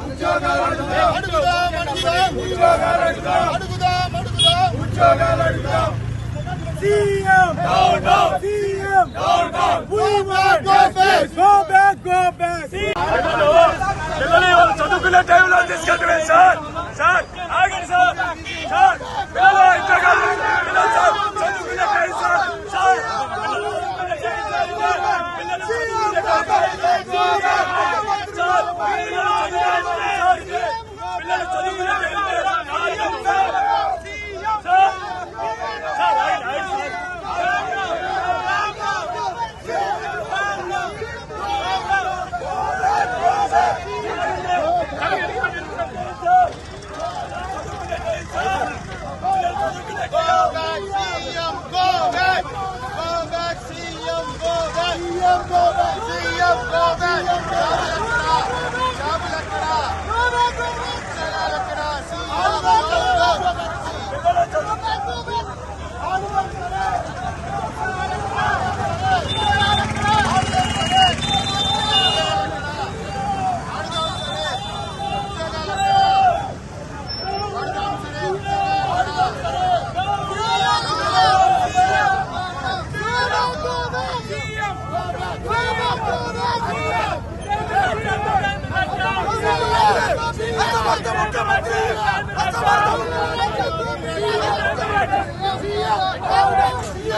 ఉద్యోగాలు అడుగుదాం ఉద్యోగాలు అడుగుదాం ఉద్యోగాలు అడుగుదాం ఉద్యోగాలు అడుగుదాం CM! Down, down! CM! Down, down! We want justice! Go back, go back! చదువుకునే టైంలో తీసుకెళ్ళి sir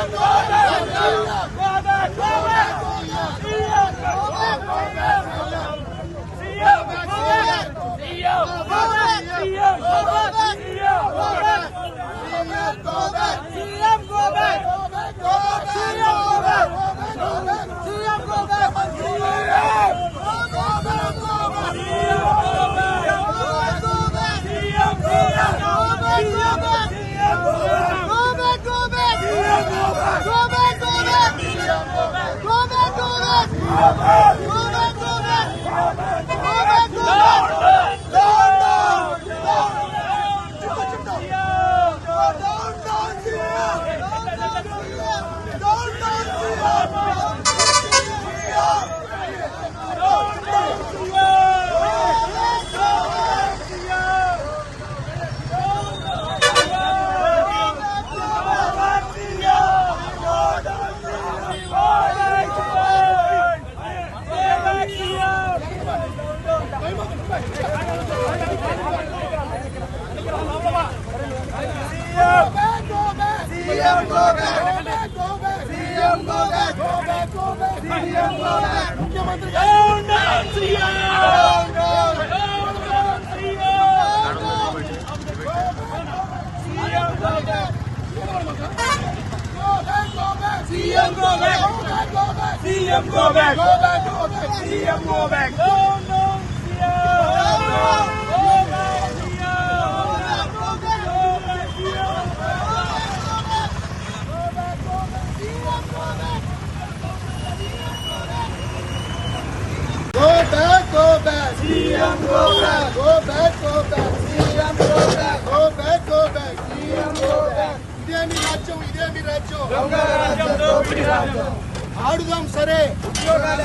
Go back! Vamos! Oh, CM go back! Go back! Go back! CM go back! Go back! ఆడుదాం సరే. ఉద్యోగాలు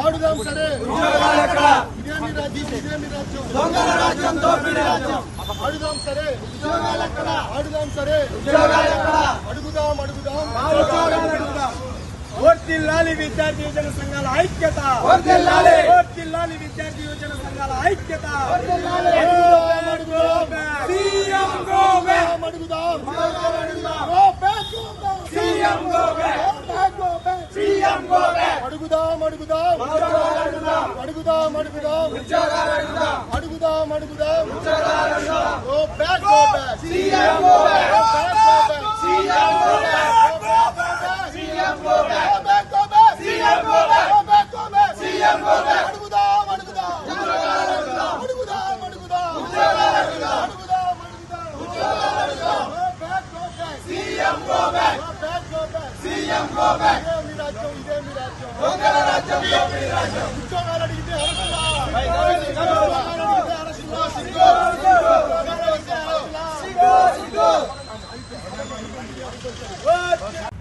ఆడుదాం సరే. ఉద్యోగాలు ఎక్కడ ఇదేమి రాజ్యం ఆడుదాం సరే. ఉద్యోగాలు ఎక్కడ ఆడుదాం సరే. వర్ధిల్లాలి విద్యార్థి యువజన సంఘాల ఐక్యత. వర్ధిల్లాలి వర్ధిల్లాలి విద్యార్థి యువజన సంఘాల ఐక్యత. అడుగుదాం. అడుగుదాం. అడుగుదాం అడుగుదాం. అడుగుదాం. అడుగుదాం go back go back CM go back CM go back CM go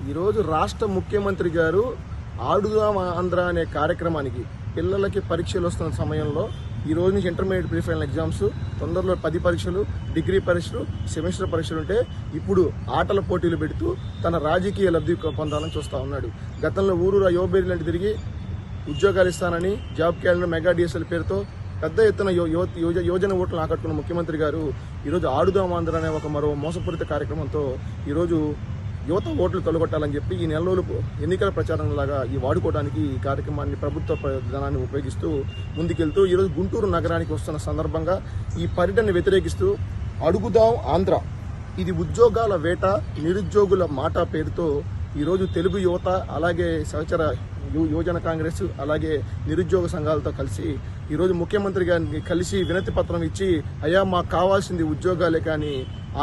ఈరోజు రాష్ట్ర ముఖ్యమంత్రి గారు ఆడుదాం ఆంధ్ర అనే కార్యక్రమానికి పిల్లలకి పరీక్షలు వస్తున్న సమయంలో ఈ రోజు నుంచి ఇంటర్మీడియట్ ప్రిఫైనల్ ఎగ్జామ్స్ తొందరలో పది పరీక్షలు డిగ్రీ పరీక్షలు సెమిస్టర్ పరీక్షలు ఉంటే ఇప్పుడు ఆటల పోటీలు పెడుతూ తన రాజకీయ లబ్ధి పొందాలని చూస్తూ ఉన్నాడు. గతంలో ఊరూరా యువబేరి లాంటి తిరిగి ఉద్యోగాలు ఇస్తానని జాబ్ క్యాలెండర్ మెగా డిఎస్ఎల్ పేరుతో పెద్ద ఎత్తున యో- ఓట్లను ఆకట్టుకున్న ముఖ్యమంత్రి గారు ఈరోజు ఆడుదాం ఆంధ్ర అనే ఒక మరో మోసపూరిత కార్యక్రమంతో ఈరోజు యువత ఓట్లు తొలగొట్టాలని చెప్పి ఈ నెల రోజులు ఎన్నికల ప్రచారం లాగా ఈ వాడుకోవడానికి ఈ కార్యక్రమాన్ని ప్రభుత్వ విధానాన్ని ఉపయోగిస్తూ ముందుకెళ్తూ ఈరోజు గుంటూరు నగరానికి వస్తున్న సందర్భంగా ఈ పర్యటన వ్యతిరేకిస్తూ అడుగుదాం ఆంధ్ర ఇది ఉద్యోగాల వేట నిరుద్యోగుల మాట పేరుతో ఈరోజు తెలుగు యువత అలాగే సహచర యువజన కాంగ్రెస్ అలాగే నిరుద్యోగ సంఘాలతో కలిసి ఈరోజు ముఖ్యమంత్రి గారిని కలిసి వినతి పత్రం ఇచ్చి అయ్యా మాకు కావాల్సింది ఉద్యోగాలే కానీ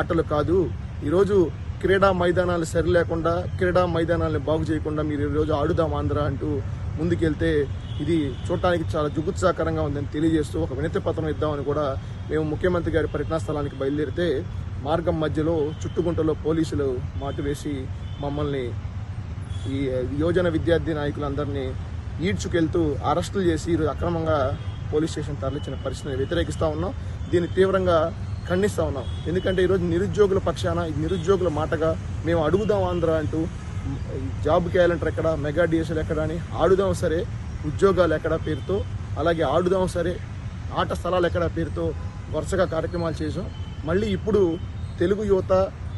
ఆటలు కాదు. ఈరోజు క్రీడా మైదానాలు సరి లేకుండా క్రీడా మైదానాలను బాగు చేయకుండా మీరు ఈరోజు ఆడుదాం ఆంధ్ర అంటూ ముందుకెళ్తే ఇది చూడటానికి చాలా జుగుత్సాకరంగా ఉందని తెలియజేస్తూ ఒక వినతి పత్రం ఇద్దామని కూడా మేము ముఖ్యమంత్రి గారి పర్యటనా స్థలానికి బయలుదేరితే మార్గం మధ్యలో చుట్టుగుంటలో పోలీసులు మాటు వేసి మమ్మల్ని ఈ యువజన విద్యార్థి నాయకులందరినీ ఈడ్చుకెళ్తూ అరెస్టులు చేసి ఈరోజు అక్రమంగా పోలీస్ స్టేషన్ తరలించిన పరిస్థితిని వ్యతిరేకిస్తూ ఉన్నాం. దీన్ని తీవ్రంగా ఖండిస్తా ఉన్నాం. ఎందుకంటే ఈరోజు నిరుద్యోగుల పక్షాన ఈ నిరుద్యోగుల మాటగా మేము అడుగుదాం ఆంధ్ర అంటూ జాబ్ క్యాలెండర్ ఎక్కడ మెగా డిఎస్ఎల్ ఎక్కడ అని ఆడుదాం సరే ఉద్యోగాలు ఎక్కడ పేరుతో అలాగే ఆడుదాం సరే ఆట స్థలాలు ఎక్కడ పేరుతో వరుసగా కార్యక్రమాలు చేసాం మళ్ళీ ఇప్పుడు తెలుగు యువత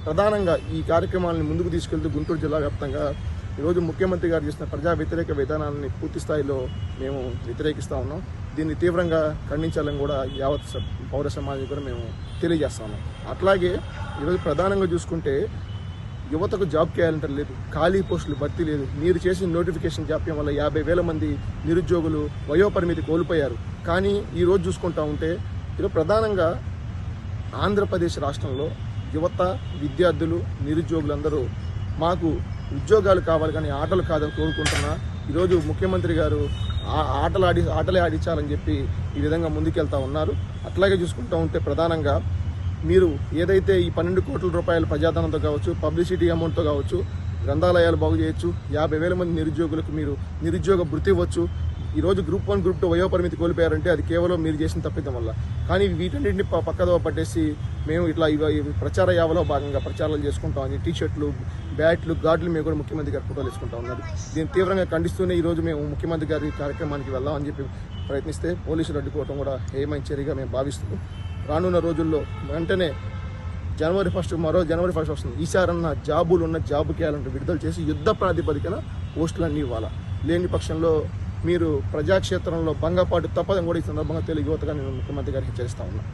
ప్రధానంగా ఈ కార్యక్రమాలను ముందుకు తీసుకెళ్తూ గుంటూరు జిల్లా వ్యాప్తంగా ఈరోజు ముఖ్యమంత్రి గారు చేసిన ప్రజా వ్యతిరేక విధానాలని పూర్తి స్థాయిలో మేము వ్యతిరేకిస్తా ఉన్నాం. దీన్ని తీవ్రంగా ఖండించాలని కూడా యావత్ స- పౌర సమాజం కూడా మేము తెలియజేస్తా ఉన్నాం. అట్లాగే ఈరోజు ప్రధానంగా చూసుకుంటే యువతకు జాబ్ క్యాలెండర్ లేదు ఖాళీ పోస్టులు భర్తీ లేదు. మీరు చేసిన నోటిఫికేషన్ జాప్యం వల్ల యాభై వేల మంది నిరుద్యోగులు వయోపరిమితి కోల్పోయారు. కానీ ఈరోజు చూసుకుంటా ఉంటే ఈరోజు ప్రధానంగా ఆంధ్రప్రదేశ్ రాష్ట్రంలో యువత విద్యార్థులు నిరుద్యోగులందరూ మాకు ఉద్యోగాలు కావాలి కానీ ఆటలు కాదని కోరుకుంటున్నా. ఈరోజు ముఖ్యమంత్రి గారు ఆ- ఆటలు ఆడి ఆటలే ఆడించాలని చెప్పి ఈ విధంగా ముందుకెళ్తా ఉన్నారు. అట్లాగే చూసుకుంటా ఉంటే ప్రధానంగా మీరు ఏదైతే ఈ పన్నెండు కోట్ల రూపాయల ప్రజాధనంతో కావచ్చు పబ్లిసిటీ అమౌంట్తో కావచ్చు గ్రంథాలయాలు బాగు చేయొచ్చు యాభై వేల మంది నిరుద్యోగులకు మీరు నిరుద్యోగ భృతి ఇవ్వచ్చు ఈ రోజు గ్రూప్ వన్ గ్రూప్ టూ వయోపరిమితి కోల్పోయారంటే అది కేవలం మీరు చేసిన తప్పిదం వల్ల. కానీ వీటన్నింటిని పక్కదో పట్టేసి మేము ఇట్లా ప్రచార యావలో భాగంగా ప్రచారాలు చేసుకుంటామని టీ షర్ట్లు బ్యాట్లు గార్డులు మేము కూడా ముఖ్యమంత్రి గారి ఫోటోలు తీసుకుంటా ఉన్నారు దీన్ని తీవ్రంగా ఖండిస్తూనే ఈ రోజు మేము ముఖ్యమంత్రి గారి కార్యక్రమానికి వెళ్దామని చెప్పి ప్రయత్నిస్తే పోలీసులు అడ్డుకోవడం కూడా ఏమైనా చర్యగా మేము భావిస్తున్నాం. రానున్న రోజుల్లో వెంటనే జనవరి ఫస్ట్ మరో జనవరి ఫస్ట్ వస్తుంది. ఈసారన్న జాబులు ఉన్న జాబు క్యాలెండర్ విడుదల చేసి యుద్ధ ప్రాతిపదికన పోస్టులన్నీ ఇవ్వాలా? లేని పక్షంలో మీరు ప్రజాక్షేత్రంలో భంగపాటు తప్పదని కూడా ఈ సందర్భంగా తెలుగు యువతగా నేను ముఖ్యమంత్రి గారికి హెచ్చరిస్తా ఉన్నా.